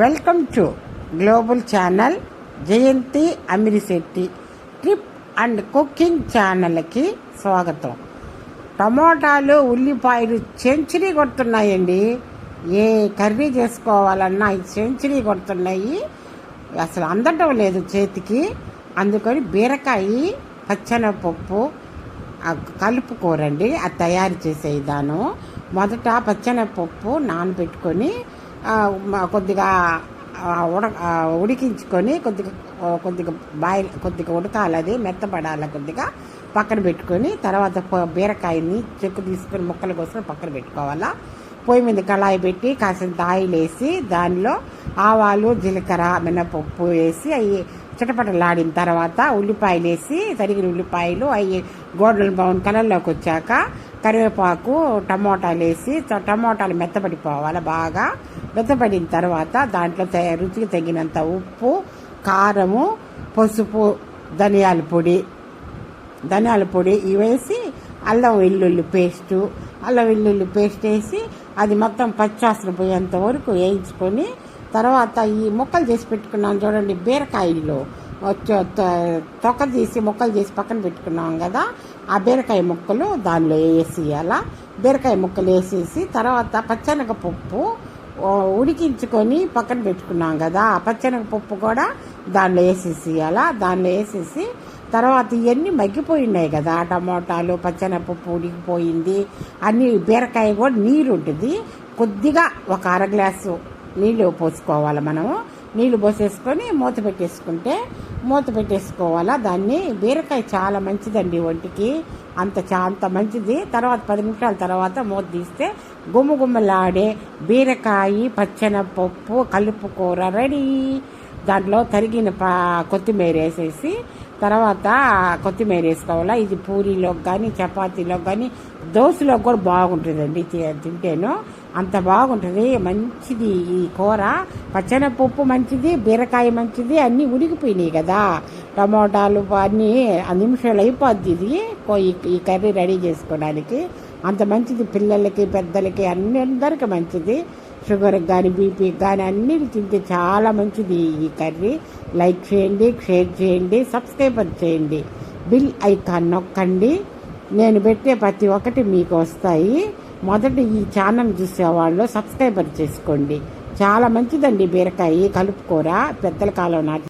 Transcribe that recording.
Welcome to global channel Jayanthi Amirisetty trip and cooking ఛానల్కి స్వాగతం. టమోటాలు ఉల్లిపాయలు సెంచరీ కొడుతున్నాయండి. ఏ కర్రీ చేసుకోవాలన్నా సెంచరీ కొడుతున్నాయి. అసలు అందటం లేదు చేతికి. అందుకని బీరకాయ పచ్చనపప్పు ఆ కలుపుకోరండి. అది తయారు చేసే విధానం. మొదట పచ్చనపప్పు నానబెట్టుకొని కొద్దిగా ఉడ ఉడికించుకొని కొద్దిగా కొద్దిగా బాయిల్ కొద్దిగా ఉడకాలి అది మెత్తపడాలి కొద్దిగా. పక్కన పెట్టుకొని తర్వాత బీరకాయని చెక్కు తీసుకొని ముక్కలు కోసుకొని పక్కన పెట్టుకోవాలా. పొయ్యి మీద కళాయి పెట్టి కాసింత ఆయిల్ వేసి దానిలో ఆవాలు జీలకర్ర మినపప్పు వేసి అవి చిటపటలాడిన తర్వాత ఉల్లిపాయలు వేసి తరిగిన ఉల్లిపాయలు అవి గోల్డెన్ బ్రౌన్ కలర్లోకి వచ్చాక కరివేపాకు టమోటాలు వేసి టమోటాలు మెత్తపడిపోవాలి బాగా. మెత్తపడిన తర్వాత దాంట్లో రుచికి తగినంత ఉప్పు కారము పసుపు ధనియాల పొడి. ధనియాల పొడి ఇవి వేసి అల్లం వెల్లుల్లి పేస్టు. అల్లం వెల్లుల్లి పేస్ట్ వేసి అది మొత్తం పచ్చాసన పోయేంత వరకు వేయించుకొని తర్వాత ఈ ముక్కలు చేసి పెట్టుకున్నాను చూడండి బీరకాయలు. వచ్చే తొక్క తీసి ముక్కలు చేసి పక్కన పెట్టుకున్నాం కదా ఆ బీరకాయ ముక్కలు దానిలో వేసేయాల. బీరకాయ ముక్కలు వేసేసి తర్వాత పచ్చనగపప్పు ఉడికించుకొని పక్కన పెట్టుకున్నాం కదా ఆ పచ్చనగపప్పు కూడా దానిలో వేసేసేయాల. దానిలో వేసేసి తర్వాత ఇవన్నీ మగ్గిపోయినాయి కదా టమోటాలు పచ్చనపప్పు ఉడికిపోయింది అన్ని బీరకాయ కూడా నీరు ఉంటుంది. కొద్దిగా ఒక అర గ్లాసు నీళ్ళు పోసుకోవాలి మనము. నీళ్ళు పోసేసుకొని మూత పెట్టేసుకుంటే మూత పెట్టేసుకోవాలా? దాన్ని బీరకాయ చాలా మంచిదండి ఒంటికి. అంత చా అంత మంచిది. తర్వాత పది నిమిషాల తర్వాత మూత తీస్తే గుమ్మ గుమ్మలాడే బీరకాయ పచ్చనపప్పు కలుపు కూర రెడీ. దాంట్లో తరిగిన పా కొత్తిమీర వేసేసి తర్వాత కొత్తిమీర వేసుకోవాలా? ఇది పూరీలోకి కానీ చపాతీలోకి కానీ దోశలో కూడా బాగుంటుందండి తింటేను. అంత బాగుంటుంది మంచిది ఈ కూర. పచ్చనపప్పు మంచిది బీరకాయ మంచిది అన్నీ ఉడికిపోయినాయి కదా. టమోటాలు అన్నీ నిమిషాలు అయిపోద్ది ఇది. ఈ- ఈ కర్రీ రెడీ చేసుకోవడానికి. అంత మంచిది పిల్లలకి పెద్దలకి అన్ని అందరికీ మంచిది. షుగర్కి కానీ బీపీకి కానీ అన్నిటి తింటే చాలా మంచిది ఈ కర్రీ. లైక్ చేయండి షేర్ చేయండి సబ్స్క్రైబర్ చేయండి. బిల్ ఐకాన్ నొక్కండి. నేను పెట్టే ప్రతి ఒక్కటి మీకు వస్తాయి. మొదట ఈ ఛానల్ చూసేవాళ్ళు సబ్స్క్రైబర్ చేసుకోండి. చాలా మంచిదండి బీరకాయ కలుపుకూర పెద్దల కాలం నాటి